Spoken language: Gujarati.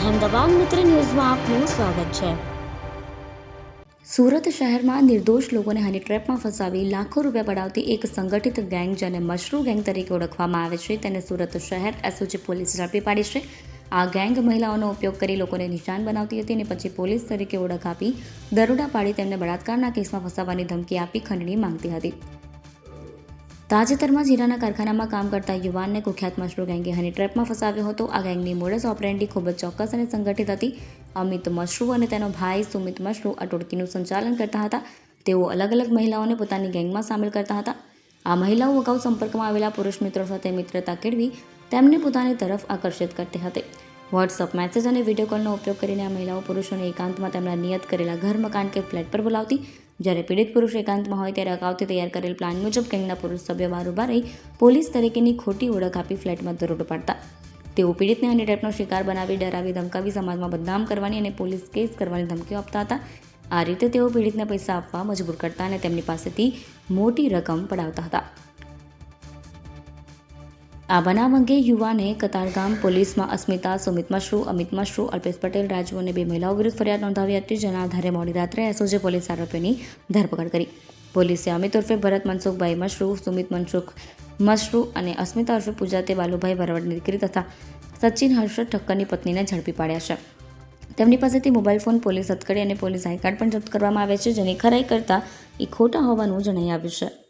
અહેમદાબાદ મિત્ર ન્યૂઝમાં આપનું સ્વાગત છે. સુરત શહેરમાં નિર્દોષ લોકોને હની ટ્રેપમાં ફસાવી લાખો રૂપિયા પડાવતી એક સંગઠિત ગેંગ જેને મશરૂ ગેંગ તરીકે ઓળખવામાં આવે છે તેને સુરત શહેર એસઓજી પોલીસ ઝડપી પાડી છે. આ ગેંગ મહિલાઓનો ઉપયોગ કરી લોકોને નિશાન બનાવતી હતી અને પછી પોલીસ તરીકે ઓળખ આપી દરોડા પાડી તેમને બળાત્કારના કેસમાં ફસાવવાની ધમકી આપી ખંડણી માંગતી હતી. તાજેતરમાં જીરાના કારખાનામાં કામ કરતા યુવાનને કુખ્યાત મશરૂ ગેંગે હની ટ્રેપમાં ફસાવ્યો હતો. આ ગેંગની મોડસ ઓપરેન્ડી ખૂબ જ ચોક્કસ અને સંગઠિત હતી. અમિત મશરૂ અને તેનો ભાઈ સુમિત મશરૂ આ ટોળકીનું સંચાલન કરતા હતા. તેઓ અલગ અલગ મહિલાઓને પોતાની ગેંગમાં સામેલ કરતા હતા. આ મહિલાઓ અગાઉ સંપર્કમાં આવેલા પુરુષ મિત્રો સાથે મિત્રતા કેળવી તેમને પોતાની તરફ આકર્ષિત કરતી હતી. વોટ્સઅપ મેસેજ અને વીડિયો કોલનો ઉપયોગ કરીને આ મહિલાઓ પુરુષોને એકાંતમાં તેમના નિયત કરેલા ઘર, મકાન કે ફ્લેટ પર બોલાવતી જ્યારે પીડિત પુરુષ એકાંતમાં હોય ત્યારે અગાઉથી તૈયાર કરેલ પ્લાન મુજબ ગેંગના પુરુષ સભ્ય બારોબારે પોલીસ તરીકેની ખોટી ઓળખ આપી ફ્લેટમાં દરોડો પાડતા. તેઓ પીડિતને અન્ય ટાઈપનો શિકાર બનાવી, ડરાવી, ધમકાવી, સમાજમાં બદનામ કરવાની અને પોલીસ કેસ કરવાની ધમકીઓ આપતા હતા. આ રીતે તેઓ પીડિતને પૈસા આપવા મજબૂર કરતા અને તેમની પાસેથી મોટી રકમ પડાવતા હતા. આ બનાવ અંગે યુવાને કતારગામ પોલીસમાં અસ્મિતા, સુમિત મશરૂ, અમિત મશરૂ, અલ્પેશ પટેલ, રાજુ અને બે મહિલાઓ વિરુદ્ધ ફરિયાદ નોંધાવી હતી, જેના આધારે મોડી રાત્રે એસઓજે પોલીસ આરોપીની ધરપકડ કરી. પોલીસે અમિત ઉર્ફે ભરત મનસુખભાઈ મશરૂ, સુમિત મનસુખ મશરૂ અને અસ્મિતા ઉર્ફે પૂજાતે બાલુભાઈ ભરવડની દીકરી તથા સચિન હર્ષદ ઠક્કરની પત્નીને ઝડપી પાડ્યા છે. તેમની પાસેથી મોબાઈલ ફોન, પોલીસ હથકડી અને પોલીસ આઈકાર્ડ પણ જપ્ત કરવામાં આવે છે, જેની ખરાઈ કરતાં એ ખોટા હોવાનું જણાઈ આવ્યું છે.